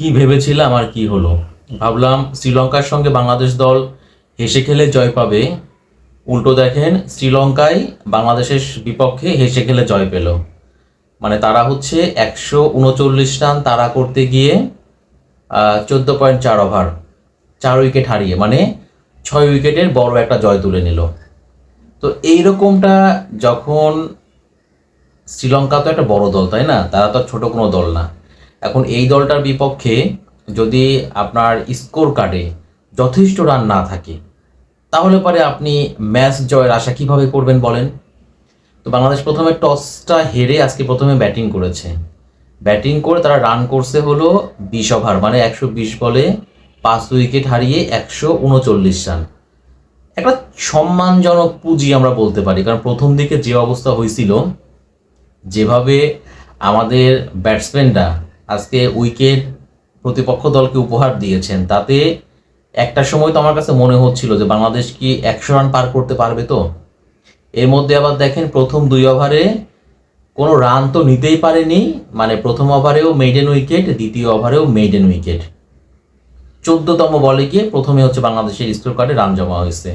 কি ভেবেছিলাম আর কি হলো? ভাবলাম শ্রীলঙ্কার সঙ্গে বাংলাদেশ দল হেসে খেলে জয় পাবে। উল্টো দেখেন শ্রীলঙ্কায় বাংলাদেশের বিপক্ষে হেসে খেলে জয় পেল। মানে তারা হচ্ছে একশো উনচল্লিশ রান তারা করতে গিয়ে চোদ্দ পয়েন্ট চার ওভার চার উইকেট হারিয়ে মানে ছয় উইকেটের বড় একটা জয় তুলে নিল। তো এইরকমটা যখন শ্রীলঙ্কা তো একটা বড় দল, তাই না? তারা তো ছোট কোনো দল না। এখন এই দলটার বিপক্ষে যদি আপনার স্কোর কার্ডে যথেষ্ট রান না থাকে, তাহলে পরে আপনি ম্যাচ জয়ের আশা কীভাবে করবেন বলেন? তো বাংলাদেশ প্রথমে টসটা হেরে আজকে প্রথমে ব্যাটিং করেছে। ব্যাটিং করে তারা রান করছে হলো বিশ ওভার মানে একশো বিশ বলে পাঁচ উইকেট হারিয়ে একশো উনচল্লিশ রান। একটা সম্মানজনক পুঁজি আমরা বলতে পারি, কারণ প্রথম দিকে যে অবস্থা হয়েছিল, যেভাবে আমাদের ব্যাটসম্যানরা আজকে উইকেট প্রতিপক্ষ দলকে উপহার দিয়েছেন। তাতে একটা সময় তো আমার কাছে মনে হচ্ছিল যে বাংলাদেশ কি একশো রান পার করতে পারবে তো? এর মধ্যে আবার দেখেন প্রথম দুই ওভারে কোনো রান তো নিতেই পারেনি। মানে প্রথম ওভারেও মেইডেন উইকেট, দ্বিতীয় ওভারেও মেইডেন উইকেট। চোদ্দতম বলে গিয়ে প্রথমে হচ্ছে বাংলাদেশের স্কোর কার্ডে রান জমা হয়েছে।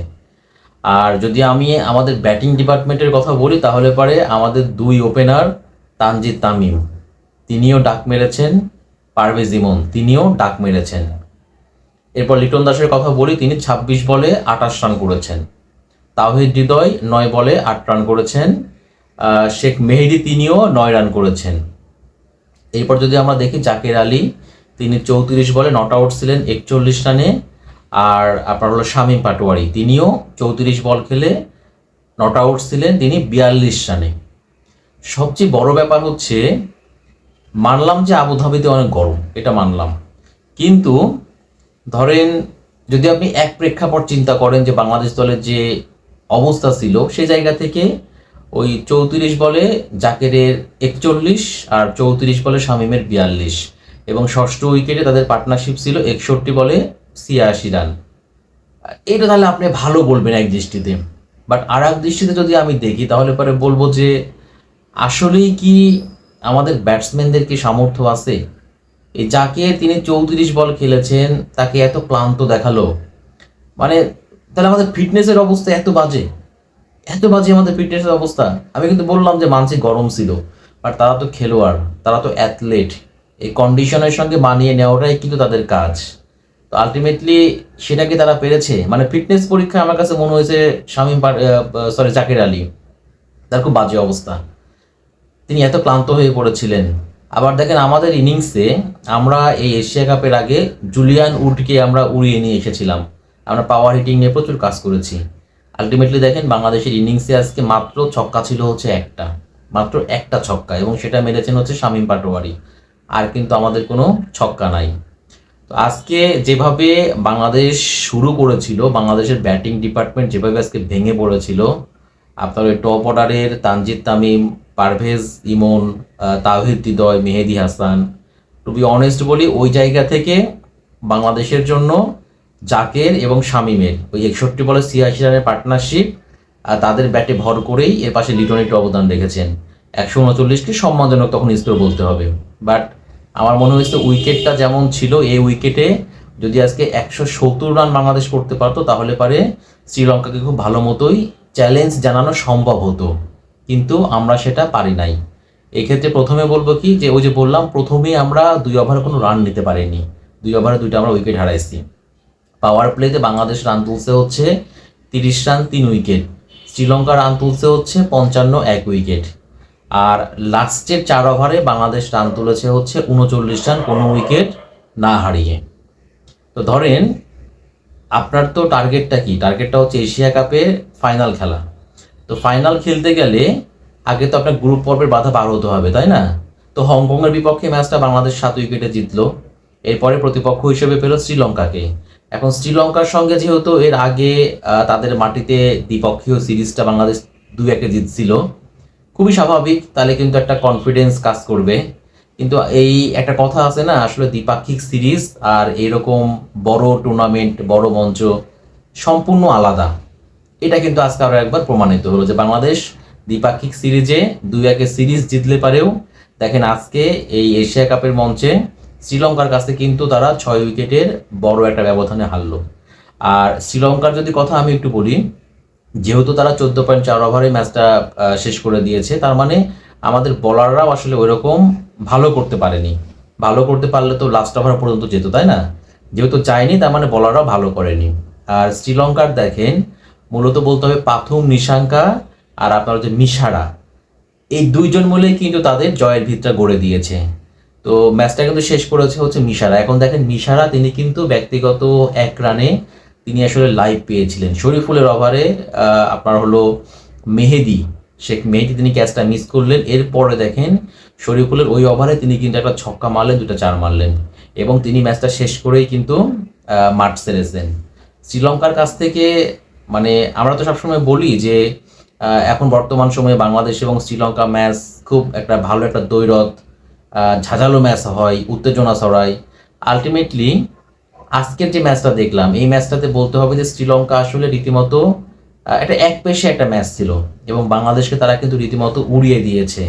আর যদি আমি আমাদের ব্যাটিং ডিপার্টমেন্টের কথা বলি, তাহলে পারে আমাদের দুই ওপেনার তানজিদ তামিম। তিনিও ডাক মেরেছেন, পারভেজ ইমন, তিনিও ডাক মেরেছেন। এরপর লিটন দাসের কথা বলি, তিনি ২৬ বলে আটাশ রান করেছেন। তাওহিদ হৃদয় নয় বলে আট রান করেছেন শেখ মেহেদি তিনিও নয় রান করেছেন। এরপর যদি আমরা দেখি জাকের আলী, তিনি চৌত্রিশ বলে নট আউট ছিলেন একচল্লিশ রানে, আর আপনার হলো শামীম পাটোয়ারি, তিনিও চৌত্রিশ বল খেলে নট আউট ছিলেন, তিনি বিয়াল্লিশ রানে। সবচেয়ে বড় ব্যাপার হচ্ছে মানলাম যে আবুধাবিতে অনেক গরম, এটা মানলাম। কিন্তু ধরেন যদি আপনি এক প্রেক্ষাপট চিন্তা করেন যে বাংলাদেশ দলের যে অবস্থা ছিল সেই জায়গা থেকে ওই চৌত্রিশ বলে জাকেরের একচল্লিশ আর চৌত্রিশ বলে শামীমের বিয়াল্লিশ এবং ষষ্ঠ উইকেটে তাদের পার্টনারশিপ ছিল একষট্টি বলে ছিয়াশি রান। এটা তাহলে আপনি ভালো বলবেন এক দৃষ্টিতে। বাট আর এক দৃষ্টিতে যদি আমি দেখি, তাহলে পরে বলব যে আসলেই কি আমাদের ব্যাটসম্যানদের কি সামর্থ্য আছে? এই যাকে তিনি চৌত্রিশ বল খেলেছেন, তাকে এত ক্লান্ত দেখাল। মানে তাহলে আমাদের ফিটনেসের অবস্থা এত বাজে। এত বাজে আমাদের ফিটনেসের অবস্থা। আমি কিন্তু বললাম যে মানসিক গরম ছিল। বাট তারা তো খেলোয়াড়, তারা তো অ্যাথলেট এই কন্ডিশনের সঙ্গে মানিয়ে নেওয়াটাই কিন্তু তাদের কাজ। তো আলটিমেটলি সেটাকে তারা পেরেছে। মানে ফিটনেস পরীক্ষা আমার কাছে মনে হয়েছে শামীম সরি জাকির আলী। তার খুব বাজে অবস্থা। তিনি এত ক্লান্ত হয়ে পড়েছিলেন। আবার দেখেন আমাদের ইনিংসে আমরা এই এশিয়া কাপের আগে জুলিয়ান উডকে আমরা উড়িয়ে নিয়ে এসেছিলাম। আমরা পাওয়ার হিটিং নিয়ে প্রচুর কাজ করেছি। আলটিমেটলি দেখেন বাংলাদেশের ইনিংসে আজকে মাত্র ছক্কা ছিল হচ্ছে একটা। মাত্র একটা ছক্কা এবং সেটা মেরেছেন হচ্ছে শামীম পাটোয়ারি। আর কিন্তু আমাদের কোনো ছক্কা নাই। তো আজকে যেভাবে বাংলাদেশ শুরু করেছিল, বাংলাদেশের ব্যাটিং ডিপার্টমেন্ট যেভাবে আজকে ভেঙে পড়েছিল, আপনার ওই টপ অর্ডারের তানজিদ তামিম পারভেজ ইমন আহ, Towhid Hridoy Mehedi Hasan. To be honest বলি ওই জায়গা থেকে বাংলাদেশের জন্য জাকের এবং শামিমের ওই একষট্টি বলে ছিয়াশি রানের পার্টনারশিপ তাদের ব্যাটে ভর করেই এর পাশে লিটন একটু অবদান রেখেছেন। একশো উনচল্লিশকে সম্মানজনক তখন স্কোর বলতে হবে। বাট আমার মনে হয়েছে উইকেটটা যেমন ছিল এই উইকেটে যদি আজকে একশো সত্তর রান বাংলাদেশ করতে পারতো তাহলে পারে শ্রীলঙ্কাকে খুব ভালো মতোই চ্যালেঞ্জ জানানো সম্ভব হতো। কিন্তু আমরা সেটা পারি নাই। এক্ষেত্রে প্রথমে বলব কি, যে ওই যে বললাম, প্রথমেই আমরা দুই ওভারে কোনো রান নিতে পারিনি। দুই ওভারে দুইটা আমরা উইকেট হারাইছি। পাওয়ার প্লেতে বাংলাদেশ রান তুলছে হচ্ছে তিরিশ রান তিন উইকেট শ্রীলঙ্কা রান তুলছে হচ্ছে পঞ্চান্ন, এক উইকেট আর লাস্টের চার ওভারে বাংলাদেশ রান তুলেছে হচ্ছে উনচল্লিশ রান কোনো উইকেট না হারিয়ে। তো ধরেন, আপনার তো টার্গেটটা কি? টার্গেটটা হচ্ছে এশিয়া কাপে ফাইনাল খেলা। তো ফাইনাল খেলতে গেলে আগে তো আপনার গ্রুপ পর্বের বাধা পার হতে হবে, তাই না? তো হংকংয়ের বিপক্ষে ম্যাচটা বাংলাদেশ সাত উইকেটে জিতলো। এরপরে প্রতিপক্ষ হিসেবে পেল শ্রীলঙ্কাকে। এখন শ্রীলঙ্কার সঙ্গে যেহেতু এর আগে তাদের মাটিতে দ্বিপক্ষীয় সিরিজটা বাংলাদেশ দুই একে জিতছিল, খুবই স্বাভাবিক, তাহলে কিন্তু একটা কনফিডেন্স কাজ করবে। কিন্তু এই একটা কথা আছে না, আসলে দ্বিপাক্ষিক সিরিজ আর এরকম বড় টুর্নামেন্ট বড় মঞ্চ সম্পূর্ণ আলাদা। এটা কিন্তু আজকে আরও একবার প্রমাণিত হলো যে বাংলাদেশ দ্বিপাক্ষিক সিরিজে দুই একে সিরিজ জিতলে পারেও, দেখেন আজকে এই এশিয়া কাপের মঞ্চে শ্রীলঙ্কার কাছে কিন্তু তারা ছয় উইকেটের বড় একটা ব্যবধানে হারলো। আর শ্রীলঙ্কার যদি কথা আমি একটু বলি, যেহেতু তারা চোদ্দ পয়েন্ট চার ওভারে ম্যাচটা শেষ করে দিয়েছে, তার মানে আমাদের বলাররাও আসলে ওইরকম ভালো করতে পারেনি। ভালো করতে পারলে তো লাস্ট ওভার পর্যন্ত যেত, তাই না? যেহেতু চায়নি, তার মানে বলাররাও ভালো করেনি। আর শ্রীলঙ্কার দেখেন মূলত বলতে হবে পাথুম, নিশাঙ্কা আর আপনার হচ্ছে মিশারা। এই দুইজন মিলেই কিন্তু তাদের জয়ের ভিতটা গড়ে দিয়েছে। তো ম্যাচটা কিন্তু শেষ করেছে হচ্ছে মিশারা। এখন দেখেন মিশারা, তিনি কিন্তু ব্যক্তিগত এক রানে তিনি আসলে লাইভ পেয়েছিলেন। শরীফুলের ওভারে আপনার হলো মেহেদি, শেখ মেহেদি তিনি ক্যাচটা মিস করলেন। এরপরে দেখেন শরীফুলের ওই ওভারে তিনি কিন্তু একটা ছক্কা মারলেন দুটা চার মারলেন। এবং তিনি ম্যাচটা শেষ করেই কিন্তু মাঠ ছেড়েছেন। শ্রীলঙ্কার কাছ থেকে মানে আমরা তো সবসময় বলি যে এখন বর্তমান সময়ে বাংলাদেশ এবং শ্রীলঙ্কা ম্যাচ খুব একটা ভালো একটা আহ, ঝাঁঝালো ম্যাচ হয় উত্তেজনা ছড়ায়। আলটিমেটলি আজকের যে ম্যাচটা দেখলাম এই ম্যাচটাতে বলতে হবে যে শ্রীলঙ্কা আসলে রীতিমতো একটা এক পেশে একটা ম্যাচ ছিল এবং বাংলাদেশকে তারা কিন্তু রীতিমতো উড়িয়ে দিয়েছে।